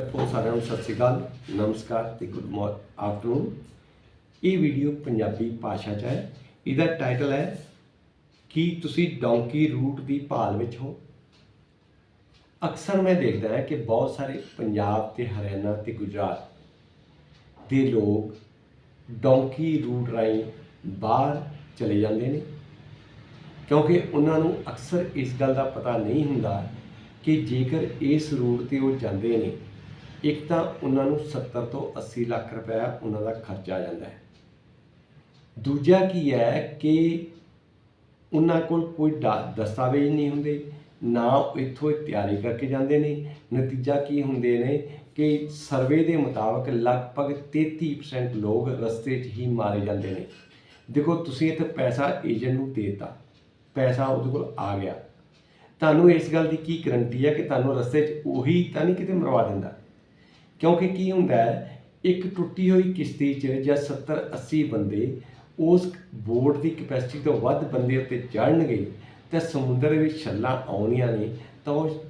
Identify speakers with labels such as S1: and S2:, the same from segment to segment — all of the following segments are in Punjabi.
S1: ਦੋਸਤੋ ਸਾਰਿਆਂ ਨੂੰ ਸਤਿ ਸ਼੍ਰੀ ਅਕਾਲ, ਨਮਸਕਾਰ ਤੇ ਗੁੱਡ ਮਾਰਨਿੰਗ ਆਫਟਰਨੂਨ। ਇਹ ਵੀਡੀਓ ਪੰਜਾਬੀ ਭਾਸ਼ਾ 'ਚ ਹੈ। ਇਹਦਾ ਟਾਈਟਲ ਹੈ, ਕੀ ਤੁਸੀਂ ਡੌਂਕੀ ਰੂਟ ਦੀ ਭਾਲ ਵਿੱਚ ਹੋ? ਅਕਸਰ ਮੈਂ ਦੇਖਦਾ ਹਾਂ ਕਿ ਬਹੁਤ ਸਾਰੇ ਪੰਜਾਬ ਤੇ ਹਰਿਆਣਾ ਤੇ ਗੁਜਰਾਤ ਦੇ ਲੋਕ ਡੌਂਕੀ ਰੂਟ ਰਾਹੀਂ ਬਾਹਰ ਚਲੇ ਜਾਂਦੇ ਨੇ। ਕਿਉਂਕਿ ਉਹਨਾਂ ਨੂੰ ਅਕਸਰ ਇਸ ਗੱਲ ਦਾ ਪਤਾ ਨਹੀਂ ਹੁੰਦਾ ਕਿ ਜੇਕਰ ਇਸ ਰੂਟ ਤੇ ਉਹ ਜਾਂਦੇ ਨੇ ਇੱਕ ਤਾਂ ਉਹਨਾਂ ਨੂੰ 70 ਤੋਂ 80 ਲੱਖ ਰੁਪਏ ਉਹਨਾਂ ਦਾ ਖਰਚਾ ਆ ਜਾਂਦਾ ਹੈ। ਦੂਜਾ ਕੀ ਹੈ ਕਿ ਉਹਨਾਂ ਕੋਲ ਕੋਈ ਡਾ- ਦਸਤਾਵੇਜ਼ ਨਹੀਂ ਹੁੰਦੇ, ਨਾ ਉਹ ਇੱਥੋਂ ਇਹ ਤਿਆਰੀ ਕਰਕੇ ਜਾਂਦੇ ਨੇ। ਨਤੀਜਾ ਕੀ ਹੁੰਦੇ ਨੇ ਕਿ ਸਰਵੇ ਦੇ ਮੁਤਾਬਕ ਲਗਭਗ 33% ਲੋਕ ਰਸਤੇ 'ਚ ਹੀ ਮਾਰੇ ਜਾਂਦੇ ਨੇ। ਦੇਖੋ, ਤੁਸੀਂ ਇੱਥੇ ਪੈਸਾ ਏਜੰਟ ਨੂੰ ਦੇਤਾ। ਪੈਸਾ ਉਹਦੇ ਕੋਲ ਆ ਗਿਆ। ਤੁਹਾਨੂੰ ਇਸ ਗੱਲ ਦੀ ਕੀ ਗਰੰਟੀ ਹੈ ਕਿ ਤੁਹਾਨੂੰ ਰਸਤੇ 'ਚ ਉਹੀ ਤਾਂ ਨਹੀਂ ਕਿਤੇ ਮਰਵਾ ਦਿੰਦਾ? ਕਿਉਂਕਿ ਕੀ ਹੁੰਦਾ ਹੈ, ਇੱਕ ਟੁੱਟੀ ਹੋਈ ਕਿਸ਼ਤੀ 'ਚ ਜਾਂ 70 80 ਬੰਦੇ ਉਸ ਬੋਟ ਦੀ ਕਪੈਸਿਟੀ ਤੋਂ ਵੱਧ ਬੰਦੇ ਉੱਤੇ ਚੜ੍ਹਨਗੇ ਤੇ ਸਮੁੰਦਰ ਵਿੱਚ ਛੱਲਾਂ ਆਉਣੀਆਂ ਨੇ, ਤਾਂ ਉਹ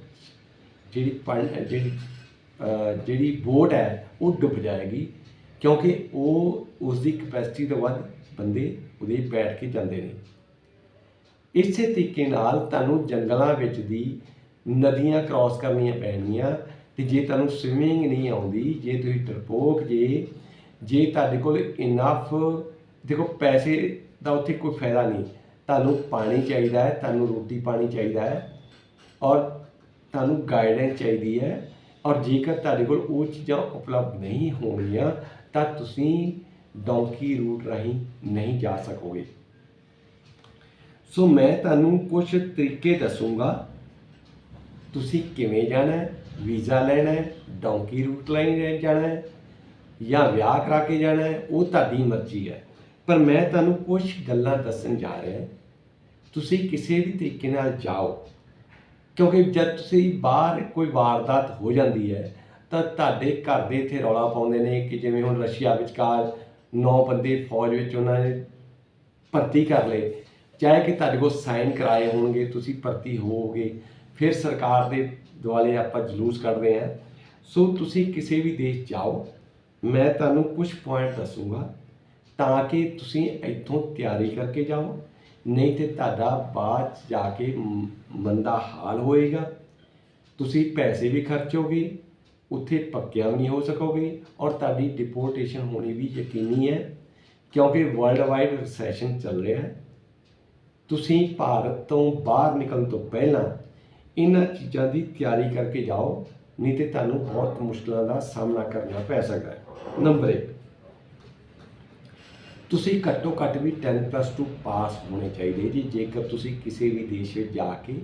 S1: ਜਿਹੜੀ ਪਣ ਜਿਹੜੀ ਜਿਹੜੀ ਬੋਟ ਹੈ, ਉਹ ਡੁੱਬ ਜਾਏਗੀ ਕਿਉਂਕਿ ਉਹ ਉਸ ਦੀ ਕੈਪੈਸਿਟੀ ਤੋਂ ਵੱਧ ਬੰਦੇ ਉਹਦੇ ਬੈਠ ਕੇ ਜਾਂਦੇ ਨੇ। ਇਸੇ ਤਰੀਕੇ ਨਾਲ ਤੁਹਾਨੂੰ ਜੰਗਲਾਂ ਵਿੱਚ ਦੀ ਨਦੀਆਂ ਕ੍ਰਾਸ ਕਰਨੀਆਂ ਪੈਣਗੀਆਂ ਤੇ ਜੇ ਤੁਹਾਨੂੰ ਸਵਿਮਿੰਗ ਨਹੀਂ ਆਉਂਦੀ, ਜੇ ਤੁਸੀਂ ਡਰਪੋਕ ਜੇ ਜੇ ਤੁਹਾਡੇ ਕੋਲ ਇਨਫ ਦੇਖੋ ਪੈਸੇ ਦਾ ਉੱਥੇ ਕੋਈ ਫਾਇਦਾ ਨਹੀਂ। ਤੁਹਾਨੂੰ ਪਾਣੀ ਚਾਹੀਦਾ ਹੈ, ਤੁਹਾਨੂੰ ਰੋਟੀ ਪਾਣੀ ਚਾਹੀਦਾ ਹੈ ਔਰ ਤੁਹਾਨੂੰ ਗਾਈਡੈਂਸ ਚਾਹੀਦੀ ਹੈ ਔਰ ਜੇਕਰ ਤੁਹਾਡੇ ਕੋਲ ਉਹ ਚੀਜ਼ਾਂ ਉਪਲਬਧ ਨਹੀਂ ਹੋਣਗੀਆਂ, ਤਾਂ ਤੁਸੀਂ ਡੌਂਕੀ ਰੂਟ ਰਾਹੀਂ ਨਹੀਂ ਜਾ ਸਕੋਗੇ। ਸੋ ਮੈਂ ਤੁਹਾਨੂੰ ਕੁਝ ਤਰੀਕੇ ਦੱਸੂੰਗਾ, ਤੁਸੀਂ ਕਿਵੇਂ ਜਾਣਾ ਹੈ ਵੀਜ਼ਾ ਲੈਣਾ ਹੈ, ਡੌਂਕੀ ਰੂਟ ਲਾਈਨ ਜਾਣਾ ਹੈ ਜਾਂ ਵਿਆਹ ਕਰਾ ਕੇ ਜਾਣਾ ਹੈ, ਉਹ ਤੁਹਾਡੀ ਮਰਜ਼ੀ ਹੈ। ਪਰ ਮੈਂ ਤੁਹਾਨੂੰ ਕੁਝ ਗੱਲਾਂ ਦੱਸਣ ਜਾ ਰਿਹਾ ਤੁਸੀਂ ਕਿਸੇ ਵੀ ਤਰੀਕੇ ਨਾਲ ਜਾਓ, ਕਿਉਂਕਿ ਜਦ ਤੁਸੀਂ ਬਾਹਰ ਕੋਈ ਵਾਰਦਾਤ ਹੋ ਜਾਂਦੀ ਹੈ, ਤਾਂ ਤੁਹਾਡੇ ਘਰ ਦੇ ਇੱਥੇ ਰੌਲਾ ਪਾਉਂਦੇ ਨੇ ਕਿ ਜਿਵੇਂ ਹੁਣ ਰਸ਼ੀਆ ਵਿਚਕਾਰ ਨੌ ਬੰਦੇ ਫੌਜ ਵਿੱਚ ਉਹਨਾਂ ਨੇ ਭਰਤੀ ਕਰ ਲਏ। ਚਾਹੇ ਕਿ ਤੁਹਾਡੇ ਕੋਲ ਸਾਈਨ ਕਰਾਏ ਹੋਣਗੇ, ਤੁਸੀਂ ਭਰਤੀ ਹੋਵੋਗੇ, ਫਿਰ ਸਰਕਾਰ ਦੇ ਦੁਆਲੇ ਆਪਾਂ ਜਲੂਸ ਕੱਢਦੇ ਹਾਂ। ਸੋ ਤੁਸੀਂ ਕਿਸੇ ਵੀ ਦੇਸ਼ ਜਾਓ, ਮੈਂ ਤੁਹਾਨੂੰ ਕੁਝ ਪੁਆਇੰਟ ਦੱਸੂਗਾ ਤਾਂ ਕਿ ਤੁਸੀਂ ਇੱਥੋਂ ਤਿਆਰੀ ਕਰਕੇ ਜਾਓ। ਨਹੀਂ ਤੇ ਤੁਹਾਡਾ ਬਾਅਦ ਜਾ ਕੇ ਮੰਦਾ ਹਾਲ ਹੋਏਗਾ। ਤੁਸੀਂ ਪੈਸੇ ਵੀ ਖਰਚੋਗੇ, ਉੱਥੇ ਪੱਕਿਆਂ ਵੀ ਨਹੀਂ ਹੋ ਸਕੋਗੇ ਔਰ ਤੁਹਾਡੀ ਡਿਪੋਰਟੇਸ਼ਨ ਹੋਣੀ ਵੀ ਯਕੀਨੀ ਹੈ, ਕਿਉਂਕਿ ਵਰਲਡ ਵਾਈਡ ਰਿਸੈਸ਼ਨ ਚੱਲ ਰਿਹਾ ਹੈ। ਤੁਸੀਂ ਭਾਰਤ ਤੋਂ ਬਾਹਰ ਨਿਕਲਣ ਤੋਂ ਪਹਿਲਾਂ ਇਹਨਾਂ ਚੀਜ਼ਾਂ ਦੀ ਤਿਆਰੀ ਕਰਕੇ ਜਾਓ, ਨਹੀਂ ਤੇ ਤੁਹਾਨੂੰ ਬਹੁਤ ਮੁਸ਼ਕਲਾਂ ਦਾ ਸਾਹਮਣਾ ਕਰਨਾ ਪੈ ਸਕਦਾ ਹੈ। ਨੰਬਰ 1 ਤੁਸੀਂ ਘੱਟੋ ਘੱਟ ਵੀ 10+2 ਪਾਸ ਹੋਣੇ ਚਾਹੀਦੇ ਜੀ, ਜੇਕਰ ਤੁਸੀਂ ਕਿਸੇ ਵੀ ਦੇਸ਼ ਵਿੱਚ ਜਾ ਕੇ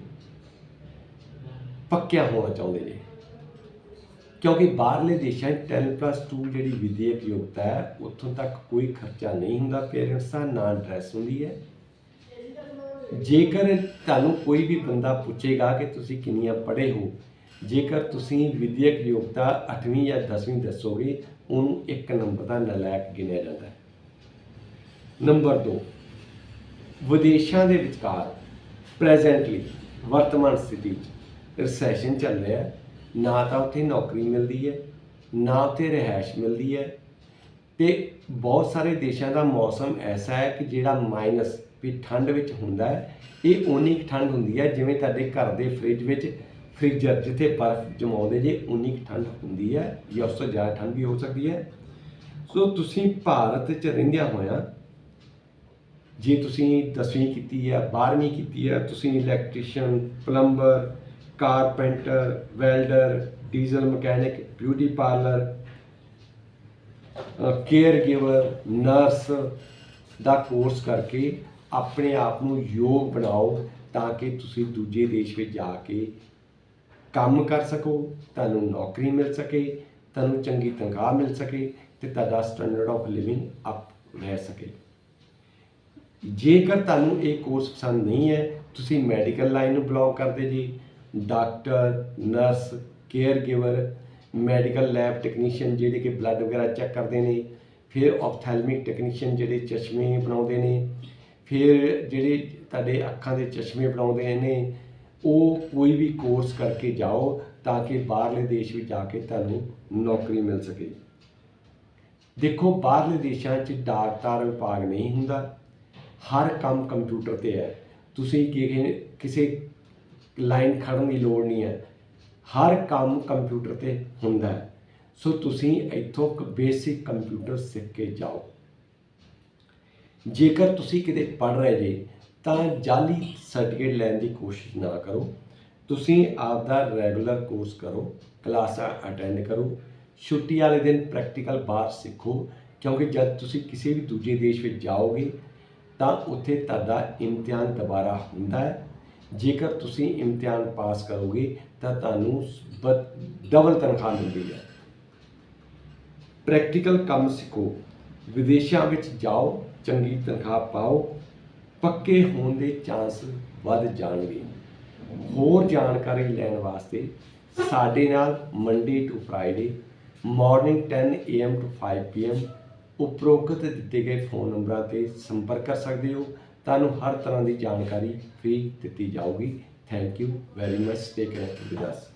S1: ਪੱਕਿਆ ਹੋਣਾ ਚਾਹੁੰਦੇ ਨੇ ਕਿਉਂਕਿ ਬਾਹਰਲੇ ਦੇਸ਼ਾਂ 'ਚ 10+2 ਜਿਹੜੀ ਵਿਦਿਅਕ ਯੋਗਤਾ ਹੈ, ਉੱਥੋਂ ਤੱਕ ਕੋਈ ਖਰਚਾ ਨਹੀਂ ਹੁੰਦਾ ਪੇਰੈਂਟਸ ਦਾ, ਨਾ ਡਰੈਸ ਹੁੰਦੀ ਹੈ। ਜੇਕਰ ਤੁਹਾਨੂੰ ਕੋਈ ਵੀ ਬੰਦਾ ਪੁੱਛੇਗਾ ਕਿ ਤੁਸੀਂ ਕਿੰਨੀਆਂ ਪੜ੍ਹੇ ਹੋ, ਜੇਕਰ ਤੁਸੀਂ ਵਿਦਿਅਕ ਯੋਗਤਾ 8ਵੀਂ ਜਾਂ 10ਵੀਂ ਦੱਸੋਗੇ, ਉਹਨੂੰ ਇੱਕ ਨੰਬਰ ਦਾ ਨਲਾਇਕ ਗਿਣਿਆ ਜਾਂਦਾ ਹੈ। ਨੰਬਰ 2 ਵਿਦੇਸ਼ਾਂ ਦੇ ਵਿਚਕਾਰ ਪ੍ਰੈਜ਼ੈਂਟਲੀ ਵਰਤਮਾਨ ਸਥਿਤੀ 'ਚ ਰਿਸੈਸ਼ਨ ਚੱਲ ਰਿਹਾ ਹੈ। ਨਾ ਤਾਂ ਉੱਥੇ ਨੌਕਰੀ ਮਿਲਦੀ ਹੈ, ਨਾ ਉੱਥੇ ਰਿਹਾਇਸ਼ ਮਿਲਦੀ ਹੈ ਤੇ ਬਹੁਤ ਸਾਰੇ ਦੇਸ਼ਾਂ ਦਾ ਮੌਸਮ ਐਸਾ ਹੈ ਕਿ ਜਿਹੜਾ ਮਾਈਨਸ ਵੀ ਠੰਡ ਵਿੱਚ ਹੁੰਦਾ ਹੈ। ਇਹ ਓਨੀ ਕੁ ਠੰਡ ਹੁੰਦੀ ਹੈ ਜਿਵੇਂ ਤੁਹਾਡੇ ਘਰ ਦੇ ਫ੍ਰਿਜ ਵਿੱਚ ਫ੍ਰੀਜ਼ਰ ਜਿੱਥੇ ਬਰਫ਼ ਜਮਾਉਂਦੇ ਜੇ ਉਨੀ ਕੁ ਠੰਡ ਹੁੰਦੀ ਹੈ ਜਾਂ ਉਸ ਤੋਂ ਜ਼ਿਆਦਾ ਠੰਡ ਵੀ ਹੋ ਸਕਦੀ ਹੈ। ਸੋ ਤੁਸੀਂ ਭਾਰਤ 'ਚ ਰਹਿੰਦਿਆਂ ਹੋਇਆਂ, ਜੇ ਤੁਸੀਂ 10ਵੀਂ ਕੀਤੀ ਹੈ 12ਵੀਂ ਕੀਤੀ ਹੈ, ਤੁਸੀਂ electrician plumber carpenter welder diesel mechanic beauty parlour care giver nurse ਦਾ ਕੋਰਸ ਕਰਕੇ ਆਪਣੇ ਆਪ ਨੂੰ ਯੋਗ ਬਣਾਓ ਤਾਂ ਕਿ ਤੁਸੀਂ ਦੂਜੇ ਦੇਸ਼ ਵਿੱਚ ਜਾ ਕੇ ਕੰਮ ਕਰ ਸਕੋ, ਤੁਹਾਨੂੰ ਨੌਕਰੀ ਮਿਲ ਸਕੇ, ਤੁਹਾਨੂੰ ਚੰਗੀ ਤਨਖਾਹ ਮਿਲ ਸਕੇ ਤੇ ਤੁਹਾਡਾ ਸਟੈਂਡਰਡ ਆਫ ਲਿਵਿੰਗ ਅਪ ਰਹਿ ਸਕੇ। ਜੇਕਰ ਤੁਹਾਨੂੰ ਇਹ ਕੋਰਸ ਪਸੰਦ ਨਹੀਂ ਹੈ, ਤੁਸੀਂ ਮੈਡੀਕਲ ਲਾਈਨ ਨੂੰ ਬਿਲੋਂਗ ਕਰਦੇ ਜੀ doctor nurse care giver medical lab technician ਜਿਹੜੇ ਕਿ ਬਲੱਡ ਵਗੈਰਾ ਚੈੱਕ ਕਰਦੇ ਨੇ, ਫਿਰ ਆਪਥੈਲਮਿਕ ਟੈਕਨੀਸ਼ੀਅਨ ਜਿਹੜੇ ਚਸ਼ਮੇ ਬਣਾਉਂਦੇ ਨੇ ਫਿਰ ਜਿਹੜੇ ਤੁਹਾਡੇ ਅੱਖਾਂ ਦੇ ਚਸ਼ਮੇ ਬਣਾਉਂਦੇ ਨੇ ਉਹ ਕੋਈ ਵੀ ਕੋਰਸ ਕਰਕੇ ਜਾਓ ਤਾਂ ਕਿ ਬਾਹਰਲੇ ਦੇਸ਼ ਵਿੱਚ ਜਾ ਕੇ ਤੁਹਾਨੂੰ ਨੌਕਰੀ ਮਿਲ ਸਕੇ। ਦੇਖੋ, ਬਾਹਰਲੇ ਦੇਸ਼ਾਂ 'ਚ ਡਾਕਟਰ ਵਿਭਾਗ ਨਹੀਂ ਹੁੰਦਾ। ਹਰ ਕੰਮ ਕੰਪਿਊਟਰ ਤੇ ਹੈ। ਤੁਸੀਂ ਕਿਸੇ ਲਾਈਨ ਖੜਨ ਦੀ ਲੋੜ ਨਹੀਂ ਹੈ। ਹਰ ਕੰਮ ਕੰਪਿਊਟਰ ਤੇ ਹੁੰਦਾ ਹੈ। ਸੋ ਤੁਸੀਂ ਇੱਥੋਂ ਬੇਸਿਕ ਕੰਪਿਊਟਰ ਸਿੱਖ ਕੇ ਜਾਓ। ਜੇਕਰ ਤੁਸੀਂ ਕਿਤੇ ਪੜ ਰਹੇ ਜੇ, ਤਾਂ ਜਾਲੀ ਸਰਟੀਫਿਕੇਟ ਲੈਣ ਦੀ ਕੋਸ਼ਿਸ਼ ਨਾ ਕਰੋ। ਤੁਸੀਂ ਆਪਦਾ ਰੈਗੂਲਰ ਕੋਰਸ ਕਰੋ ਕਲਾਸਾਂ ਅਟੈਂਡ ਕਰੋ। ਛੁੱਟੀ ਵਾਲੇ ਦਿਨ ਪ੍ਰੈਕਟੀਕਲ ਬਾਹਰ ਸਿੱਖੋ, ਕਿਉਂਕਿ ਜਦ ਤੁਸੀਂ ਕਿਸੇ ਵੀ ਦੂਜੇ ਦੇਸ਼ ਵਿੱਚ ਜਾਓਗੇ, ਤਾਂ ਉੱਥੇ ਤੁਹਾਡਾ ਇਮਤਿਹਾਨ ਦੁਬਾਰਾ ਹੁੰਦਾ ਹੈ। ਜੇਕਰ ਤੁਸੀਂ ਇਮਤਿਹਾਨ ਪਾਸ ਕਰੋਗੇ, ਤਾਂ ਤੁਹਾਨੂੰ ਡਬਲ ਤਨਖਾਹ ਮਿਲਦੀ ਹੈ। ਪ੍ਰੈਕਟੀਕਲ ਕੰਮ ਸਿੱਖੋ। ਵਿਦੇਸ਼ਾਂ ਵਿੱਚ ਜਾਓ ਚੰਗੀ ਤਨਖਾਹ ਪਾਓ, ਪੱਕੇ ਹੋਣ ਦੇ ਚਾਂਸ ਵੱਧ ਜਾਣਗੇ। ਹੋਰ ਜਾਣਕਾਰੀ ਲੈਣ ਵਾਸਤੇ ਸਾਡੇ ਨਾਲ Monday to Friday morning 10 AM to 5 PM ਉਪਰੋਕਤ ਦਿੱਤੇ ਗਏ ਫੋਨ ਨੰਬਰਾਂ ਤੇ ਸੰਪਰਕ ਕਰ ਸਕਦੇ ਹੋ। ਤੁਹਾਨੂੰ ਹਰ ਤਰ੍ਹਾਂ ਦੀ ਜਾਣਕਾਰੀ ਫ੍ਰੀ ਦਿੱਤੀ ਜਾਊਗੀ। Thank you very much stay connected with us